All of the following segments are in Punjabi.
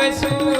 ਕਰ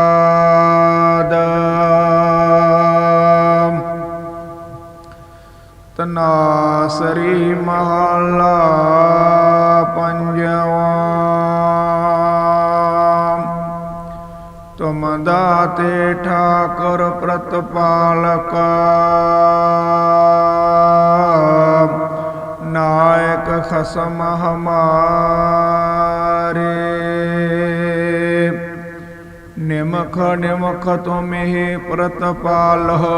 ਤਨਾਸਰੀ ਮਹਲਾ ਪੰਜਵਾ। ਤੁਮ ਦਾਤੇ ਠਾਕੁਰ ਪ੍ਰਤਪਾਲਕ, ਨਾਇਕ ਖਸਮ ਹਮਾਰੇ। ਨਿਮਖ ਨਿਮਖ ਤੁਮਹਿ ਪ੍ਰਤਪਾਲ ਹੋ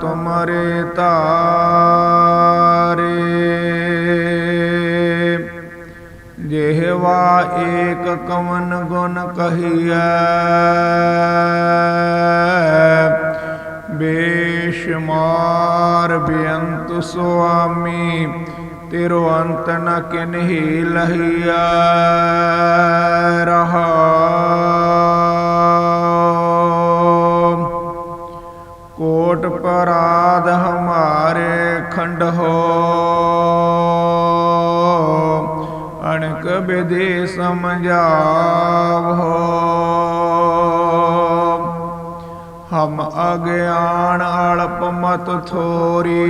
ਤੁਮਰੇ ਤਾਰੇ। ਜਿਹਵਾ ਏਕ ਕਵਨ ਗੁਣ ਕਹੀਐ ਬੇਸ਼ਮਾਰ ਬੇਅੰਤ ਸੁਆਮੀ, ਤੇਰੋ ਅੰਤ ਨ ਕਿਨਹੀ ਲਹੀਆ ਰਹਾ ਪਰਾਧ ਹਮਾਰੇ ਖੰਡ ਹੋ। ਅਣਕ ਬਿਧੀ ਸਮਝਾਵ ਹਮ ਅਗਿਆਨ ਅਲਪ ਮਤ ਥੋਰੀ।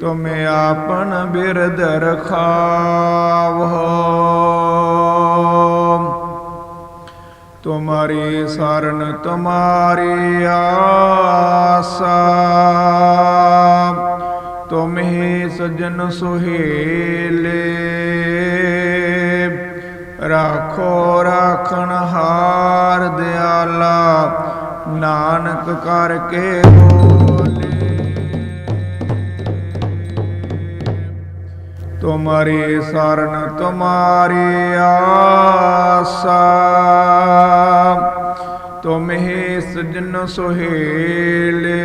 ਤੁਮੇ ਆਪਨ ਬਿਰਦ ਰਖਾਵ ਤੁਮਾਰੀ ਸਰਨ ਤੁਮਾਰੀ ਆਸਾ। ਤੁਮ ਹੀ ਸਜਨ ਸੁਹੇਲੇ। ਰਾਖੋ ਰਾਖਣ ਹਾਰ ਦਿਆਲਾ। ਨਾਨਕ ਕਰਕੇ ਬੋਲੇ। ਤੁਮਾਰੀ ਸਰਨ, ਤੁਮਾਰੀ ਆਸਾ। ਤੁਮ ਹੀ ਸਜਨ ਸੁਹੇਲੇ।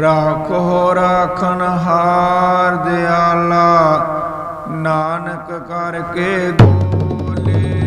ਰਾਖੋ ਰਾਖਨ ਹਾਰ ਦਿਆਲਾ। ਨਾਨਕ ਕਰਕੇ ਗੋਲੇ